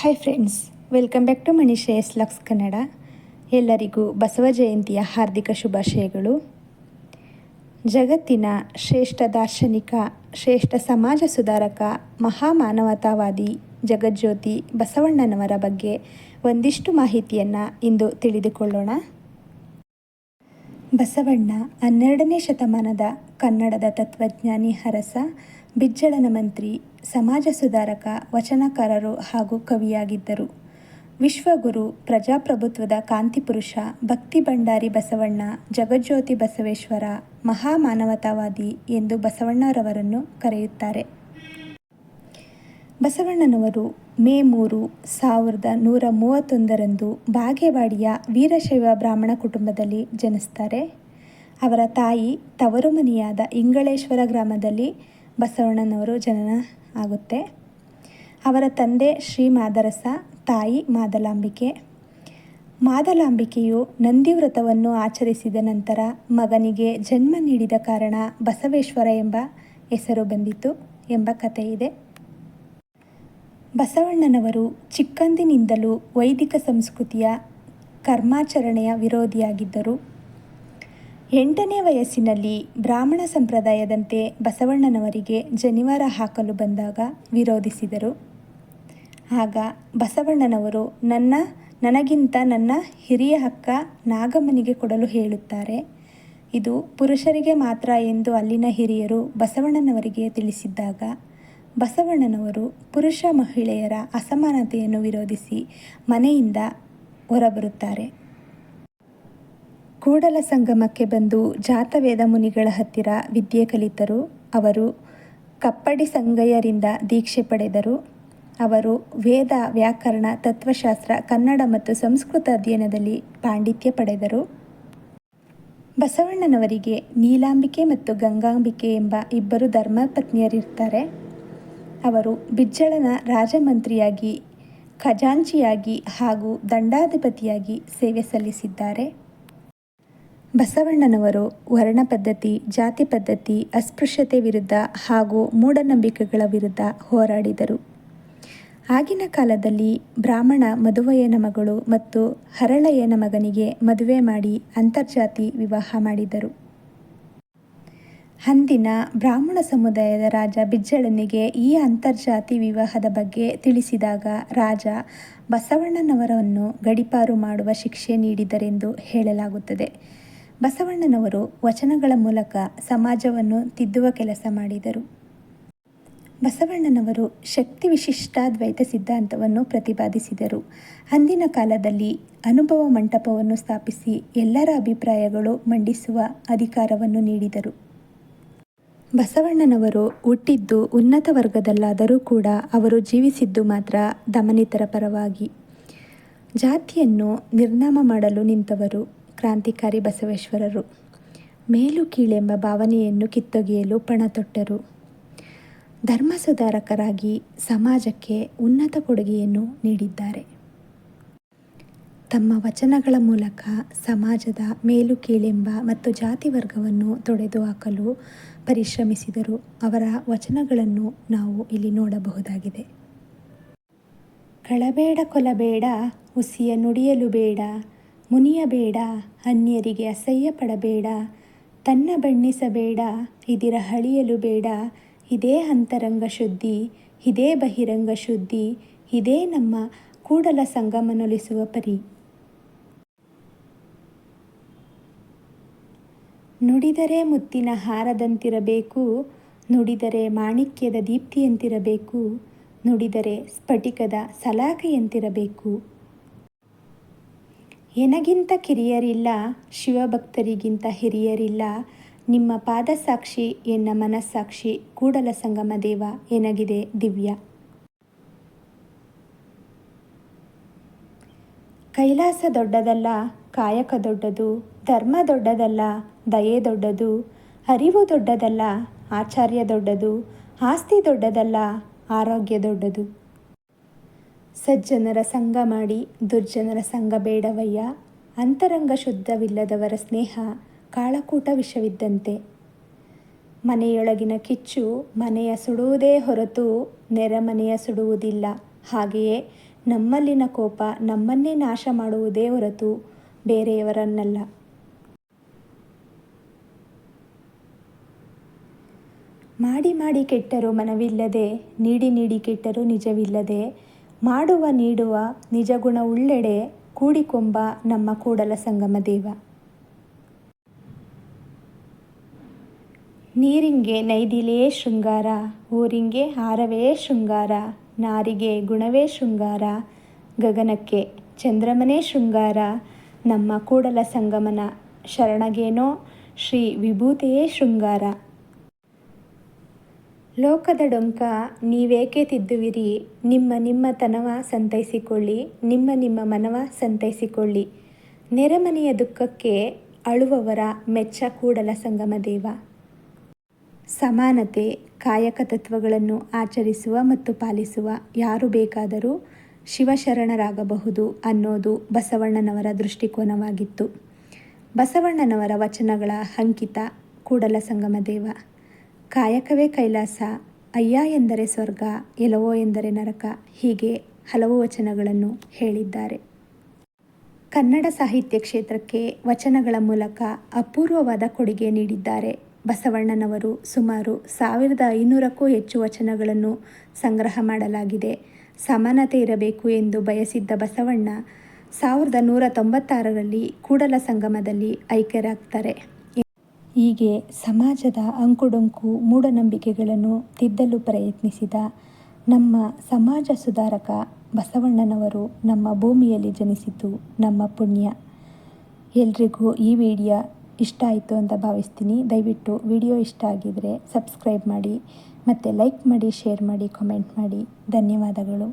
Hi friends welcome back to Manishreyas lux Kannada ಎಲ್ಲರಿಗೂ ಬಸವ ಜಯಂತಿಯ ಹಾರ್ದಿಕ ಶುಭಾಶಯಗಳು. ಜಗತ್ತಿನ ಶ್ರೇಷ್ಠ ದಾರ್ಶನಿಕ, ಶ್ರೇಷ್ಠ ಸಮಾಜ ಸುಧಾರಕ ಮಹಾಮಾನವತಾವಾದಿ ಜಗಜ್ಯೋತಿ ಬಸವಣ್ಣನವರ ಬಗ್ಗೆ ಒಂದಿಷ್ಟು ಮಾಹಿತಿಯನ್ನು ಇಂದು ತಿಳಿದುಕೊಳ್ಳೋಣ. ಬಸವಣ್ಣ ಹನ್ನೆರಡನೇ ಶತಮಾನದ ಕನ್ನಡದ ತತ್ವಜ್ಞಾನಿ ಹರಸ, ಬಿಜ್ಜಳನ ಮಂತ್ರಿ, ಸಮಾಜ ಸುಧಾರಕ, ವಚನಕಾರರು ಹಾಗೂ ಕವಿಯಾಗಿದ್ದರು. ವಿಶ್ವಗುರು, ಪ್ರಜಾಪ್ರಭುತ್ವದ ಕಾಂತಿಪುರುಷ ಭಕ್ತಿ ಭಂಡಾರಿ ಬಸವಣ್ಣ, ಜಗಜ್ಯೋತಿ ಬಸವೇಶ್ವರ, ಮಹಾಮಾನವತಾವಾದಿ ಎಂದು ಬಸವಣ್ಣರವರನ್ನು ಕರೆಯುತ್ತಾರೆ. ಬಸವಣ್ಣನವರು ಮೇ ಮೂರು ಸಾವಿರದ ನೂರ ಮೂವತ್ತೊಂದರಂದು ಬಾಗೇವಾಡಿಯ ವೀರಶೈವ ಬ್ರಾಹ್ಮಣ ಕುಟುಂಬದಲ್ಲಿ ಜನಿಸ್ತಾರೆ. ಅವರ ತಾಯಿ ತವರು ಮನೆಯಾದ ಇಂಗಳೇಶ್ವರ ಗ್ರಾಮದಲ್ಲಿ ಬಸವಣ್ಣನವರು ಜನನ ಆಗುತ್ತೆ. ಅವರ ತಂದೆ ಶ್ರೀ ಮಾದರಸ, ತಾಯಿ ಮಾದಲಾಂಬಿಕೆ. ಮಾದಲಾಂಬಿಕೆಯು ನಂದಿವ್ರತವನ್ನು ಆಚರಿಸಿದ ನಂತರ ಮಗನಿಗೆ ಜನ್ಮ ನೀಡಿದ ಕಾರಣ ಬಸವೇಶ್ವರ ಎಂಬ ಹೆಸರು ಬಂದಿತು ಎಂಬ ಕಥೆ ಇದೆ ಬಸವಣ್ಣನವರು ಚಿಕ್ಕಂದಿನಿಂದಲೂ ವೈದಿಕ ಸಂಸ್ಕೃತಿಯ ಕರ್ಮಾಚರಣೆಯ ವಿರೋಧಿಯಾಗಿದ್ದರು. ಎಂಟನೇ ವಯಸ್ಸಿನಲ್ಲಿ ಬ್ರಾಹ್ಮಣ ಸಂಪ್ರದಾಯದಂತೆ ಬಸವಣ್ಣನವರಿಗೆ ಜನಿವಾರ ಹಾಕಲು ಬಂದಾಗ ವಿರೋಧಿಸಿದರು. ಆಗ ಬಸವಣ್ಣನವರು, ನನ್ನ, ನನಗಿಂತ ನನ್ನ ಹಿರಿಯ ಹಕ್ಕ ನಾಗಮ್ಮನಿಗೆ ಕೊಡಲು ಹೇಳುತ್ತಾರೆ. ಇದು ಪುರುಷರಿಗೆ ಮಾತ್ರ ಎಂದು ಅಲ್ಲಿನ ಹಿರಿಯರು ಬಸವಣ್ಣನವರಿಗೆ ತಿಳಿಸಿದ್ದಾಗ ಬಸವಣ್ಣನವರು ಪುರುಷ ಮಹಿಳೆಯರ ಅಸಮಾನತೆಯನ್ನು ವಿರೋಧಿಸಿ ಮನೆಯಿಂದ ಹೊರಬರುತ್ತಾರೆ. ಕೂಡಲ ಸಂಗಮಕ್ಕೆ ಬಂದು ಜಾತವೇದ ಮುನಿಗಳ ಹತ್ತಿರ ವಿದ್ಯೆ ಕಲಿತರು. ಅವರು ಕಪ್ಪಡಿ ಸಂಗಯ್ಯರಿಂದ ದೀಕ್ಷೆ ಪಡೆದರು. ಅವರು ವೇದ, ವ್ಯಾಕರಣ, ತತ್ವಶಾಸ್ತ್ರ, ಕನ್ನಡ ಮತ್ತು ಸಂಸ್ಕೃತ ಅಧ್ಯಯನದಲ್ಲಿ ಪಾಂಡಿತ್ಯ ಪಡೆದರು. ಬಸವಣ್ಣನವರಿಗೆ ನೀಲಾಂಬಿಕೆ ಮತ್ತು ಗಂಗಾಂಬಿಕೆ ಎಂಬ ಇಬ್ಬರು ಧರ್ಮಪತ್ನಿಯರಿರ್ತಾರೆ. ಅವರು ಬಿಜ್ಜಳನ ರಾಜಮಂತ್ರಿಯಾಗಿ, ಖಜಾಂಚಿಯಾಗಿ ಹಾಗೂ ದಂಡಾಧಿಪತಿಯಾಗಿ ಸೇವೆ ಸಲ್ಲಿಸಿದ್ದಾರೆ. ಬಸವಣ್ಣನವರು ವರ್ಣ ಪದ್ಧತಿ, ಜಾತಿ ಪದ್ಧತಿ, ಅಸ್ಪೃಶ್ಯತೆ ವಿರುದ್ಧ ಹಾಗೂ ಮೂಢನಂಬಿಕೆಗಳ ವಿರುದ್ಧ ಹೋರಾಡಿದರು. ಆಗಿನ ಕಾಲದಲ್ಲಿ ಬ್ರಾಹ್ಮಣ ಮದುವೆಯನ ಮಗಳು ಮತ್ತು ಹರಳಯ್ಯನ ಮಗನಿಗೆ ಮದುವೆ ಮಾಡಿ ಅಂತರ್ಜಾತಿ ವಿವಾಹ ಮಾಡಿದರು. ಅಂದಿನ ಬ್ರಾಹ್ಮಣ ಸಮುದಾಯದ ರಾಜ ಬಿಜ್ಜಳನಿಗೆ ಈ ಅಂತರ್ಜಾತಿ ವಿವಾಹದ ಬಗ್ಗೆ ತಿಳಿಸಿದಾಗ ರಾಜ ಬಸವಣ್ಣನವರನ್ನು ಗಡಿಪಾರು ಮಾಡುವ ಶಿಕ್ಷೆ ನೀಡಿದರೆಂದು ಹೇಳಲಾಗುತ್ತದೆ. ಬಸವಣ್ಣನವರು ವಚನಗಳ ಮೂಲಕ ಸಮಾಜವನ್ನು ತಿದ್ದುವ ಕೆಲಸ ಮಾಡಿದರು. ಬಸವಣ್ಣನವರು ಶಕ್ತಿ ವಿಶಿಷ್ಟಾದ್ವೈತ ಸಿದ್ಧಾಂತವನ್ನು ಪ್ರತಿಪಾದಿಸಿದರು. ಅಂದಿನ ಕಾಲದಲ್ಲಿ ಅನುಭವ ಮಂಟಪವನ್ನು ಸ್ಥಾಪಿಸಿ ಎಲ್ಲರ ಅಭಿಪ್ರಾಯಗಳು ಮಂಡಿಸುವ ಅಧಿಕಾರವನ್ನು ನೀಡಿದರು. ಬಸವಣ್ಣನವರು ಹುಟ್ಟಿದ್ದು ಉನ್ನತ ವರ್ಗದಲ್ಲಾದರೂ ಕೂಡ ಅವರು ಜೀವಿಸಿದ್ದು ಮಾತ್ರ ದಮನಿತರ ಪರವಾಗಿ. ಜಾತಿಯನ್ನು ನಿರ್ನಾಮ ಮಾಡಲು ನಿಂತವರು ಕ್ರಾಂತಿಕಾರಿ ಬಸವೇಶ್ವರರು. ಮೇಲು ಕೀಳೆಂಬ ಭಾವನೆಯನ್ನು ಕಿತ್ತೊಗೆಯಲು ಪಣ ತೊಟ್ಟರು. ಧರ್ಮ ಸುಧಾರಕರಾಗಿ ಸಮಾಜಕ್ಕೆ ಉನ್ನತ ಕೊಡುಗೆಯನ್ನು ನೀಡಿದ್ದಾರೆ. ತಮ್ಮ ವಚನಗಳ ಮೂಲಕ ಸಮಾಜದ ಮೇಲು ಕೀಳೆಂಬ ಮತ್ತು ಜಾತಿ ವರ್ಗವನ್ನು ತೊಡೆದು ಹಾಕಲು ಪರಿಶ್ರಮಿಸಿದರು. ಅವರ ವಚನಗಳನ್ನು ನಾವು ಇಲ್ಲಿ ನೋಡಬಹುದಾಗಿದೆ. ಕಳಬೇಡ ಕೊಲಬೇಡ, ಹುಸಿಯ ನುಡಿಯಲು ಬೇಡ ಮುನಿಯಬೇಡ ಅನ್ಯರಿಗೆ ಅಸಹ್ಯ ಪಡಬೇಡ, ತನ್ನ ಬಣ್ಣಿಸಬೇಡ, ಇದಿರ ಹಳಿಯಲು ಬೇಡ, ಇದೇ ಅಂತರಂಗ ಶುದ್ಧಿ, ಇದೇ ಬಹಿರಂಗ ಶುದ್ಧಿ, ಇದೇ ನಮ್ಮ ಕೂಡಲ ಸಂಗಮನೊಲಿಸುವ ಪರಿ. ನುಡಿದರೆ ಮುತ್ತಿನ ಹಾರದಂತಿರಬೇಕು, ನುಡಿದರೆ ಮಾಣಿಕ್ಯದ ದೀಪ್ತಿಯಂತಿರಬೇಕು, ನುಡಿದರೆ ಸ್ಫಟಿಕದ ಸಲಾಕೆಯಂತಿರಬೇಕು ಎನಗಿಂತ ಕಿರಿಯರಿಲ್ಲ, ಶಿವಭಕ್ತರಿಗಿಂತ ಹಿರಿಯರಿಲ್ಲ, ನಿಮ್ಮ ಪಾದಸಾಕ್ಷಿ ಎನ್ನ ಮನಸ್ಸಾಕ್ಷಿ ಕೂಡಲ ಸಂಗಮ ದೇವ ಎನಗಿದೆ ದಿವ್ಯ. ಕೈಲಾಸ ದೊಡ್ಡದಲ್ಲ, ಕಾಯಕ ದೊಡ್ಡದು, ಧರ್ಮ ದೊಡ್ಡದಲ್ಲ ದಯೆ ದೊಡ್ಡದು, ಅರಿವು ದೊಡ್ಡದಲ್ಲ, ಆಚಾರ್ಯ ದೊಡ್ಡದು, ಆಸ್ತಿ ದೊಡ್ಡದಲ್ಲ, ಆರೋಗ್ಯ ದೊಡ್ಡದು. ಸಜ್ಜನರ ಸಂಘ ಮಾಡಿ, ದುರ್ಜನರ ಸಂಘ ಬೇಡವಯ್ಯ, ಅಂತರಂಗ ಶುದ್ಧವಿಲ್ಲದವರ ಸ್ನೇಹ, ಕಾಳಕೂಟ ವಿಷವಿದ್ದಂತೆ. ಮನೆಯೊಳಗಿನ ಕಿಚ್ಚು ಮನೆಯ ಸುಡುವುದೇ ಹೊರತು ನೆರೆಮನೆಯ ಸುಡುವುದಿಲ್ಲ. ಹಾಗೆಯೇ ನಮ್ಮಲ್ಲಿನ ಕೋಪ ನಮ್ಮನ್ನೇ ನಾಶ ಮಾಡುವುದೇ ಹೊರತು ಬೇರೆಯವರನ್ನಲ್ಲ. ಮಾಡಿ ಮಾಡಿ ಕೆಟ್ಟರೂ ಮನವಿಲ್ಲದೆ, ನೀಡಿ ನೀಡಿ ಕೆಟ್ಟರೂ ನಿಜವಿಲ್ಲದೆ, ಮಾಡುವ ನೀಡುವ ನಿಜಗುಣ ಉಳ್ಳೆಡೆ ಕೂಡಿಕೊಂಬ ನಮ್ಮ ಕೂಡಲ ಸಂಗಮ ದೇವ. ನೀರಿಂಗೆ ನೈದಿಲೇ ಶೃಂಗಾರ, ಊರಿಂಗೆ ಹಾರವೇ ಶೃಂಗಾರ, ನಾರಿಗೆ ಗುಣವೇ ಶೃಂಗಾರ, ಗಗನಕ್ಕೆ ಚಂದ್ರಮನೇ ಶೃಂಗಾರ, ನಮ್ಮ ಕೂಡಲ ಸಂಗಮನ ಶರಣಗೇನೋ ಶ್ರೀ ವಿಭೂತಿಯೇ ಶೃಂಗಾರ. ಲೋಕದ ಡೊಂಕ ನೀವೇಕೆ ತಿದ್ದುವಿರಿ? ನಿಮ್ಮ ನಿಮ್ಮ ತನವ ಸಂತೈಸಿಕೊಳ್ಳಿ, ನಿಮ್ಮ ನಿಮ್ಮ ಮನವ ಸಂತೈಸಿಕೊಳ್ಳಿ. ನೆರೆಮನೆಯ ದುಃಖಕ್ಕೆ ಅಳುವವರ ಮೆಚ್ಚ ಕೂಡಲ ಸಂಗಮ ದೇವ. ಸಮಾನತೆ, ಕಾಯಕ ತತ್ವಗಳನ್ನು ಆಚರಿಸುವ ಮತ್ತು ಪಾಲಿಸುವ ಯಾರು ಬೇಕಾದರೂ ಶಿವಶರಣರಾಗಬಹುದು ಅನ್ನೋದು ಬಸವಣ್ಣನವರ ದೃಷ್ಟಿಕೋನವಾಗಿತ್ತು. ಬಸವಣ್ಣನವರ ವಚನಗಳ ಅಂಕಿತ ಕೂಡಲ ಸಂಗಮ ದೇವ. ಕಾಯಕವೇ ಕೈಲಾಸ. ಅಯ್ಯ ಎಂದರೆ ಸ್ವರ್ಗ ಎಲವೋ ಎಂದರೆ ನರಕ. ಹೀಗೆ ಹಲವು ವಚನಗಳನ್ನು ಹೇಳಿದ್ದಾರೆ. ಕನ್ನಡ ಸಾಹಿತ್ಯ ಕ್ಷೇತ್ರಕ್ಕೆ ವಚನಗಳ ಮೂಲಕ ಅಪೂರ್ವವಾದ ಕೊಡುಗೆ ನೀಡಿದ್ದಾರೆ. ಬಸವಣ್ಣನವರು ಸುಮಾರು ಸಾವಿರದ ಐನೂರಕ್ಕೂ ಹೆಚ್ಚು ವಚನಗಳನ್ನು ಸಂಗ್ರಹ ಮಾಡಲಾಗಿದೆ. ಸಮಾನತೆ ಇರಬೇಕು ಎಂದು ಬಯಸಿದ್ದ ಬಸವಣ್ಣ ಸಾವಿರದ ನೂರ ತೊಂಬತ್ತಾರರಲ್ಲಿ ಕೂಡಲ ಸಂಗಮದಲ್ಲಿ ಐಕ್ಯರಾಗ್ತಾರೆ. ಹೀಗೆ ಸಮಾಜದ ಅಂಕುಡೊಂಕು ಮೂಢನಂಬಿಕೆಗಳನ್ನು ತಿದ್ದಲು ಪ್ರಯತ್ನಿಸಿದ ನಮ್ಮ ಸಮಾಜ ಸುಧಾರಕ ಬಸವಣ್ಣನವರು ನಮ್ಮ ಭೂಮಿಯಲ್ಲಿ ಜನಿಸಿದ್ದು ನಮ್ಮ ಪುಣ್ಯ. ಎಲ್ರಿಗೂ ಈ ವಿಡಿಯೋ ಇಷ್ಟ ಆಯಿತು ಅಂತ ಭಾವಿಸ್ತೀನಿ. ದಯವಿಟ್ಟು ವಿಡಿಯೋ ಇಷ್ಟ ಆಗಿದರೆ ಸಬ್ಸ್ಕ್ರೈಬ್ ಮಾಡಿ, ಮತ್ತು ಲೈಕ್ ಮಾಡಿ, ಶೇರ್ ಮಾಡಿ ಕಾಮೆಂಟ್ ಮಾಡಿ. ಧನ್ಯವಾದಗಳು.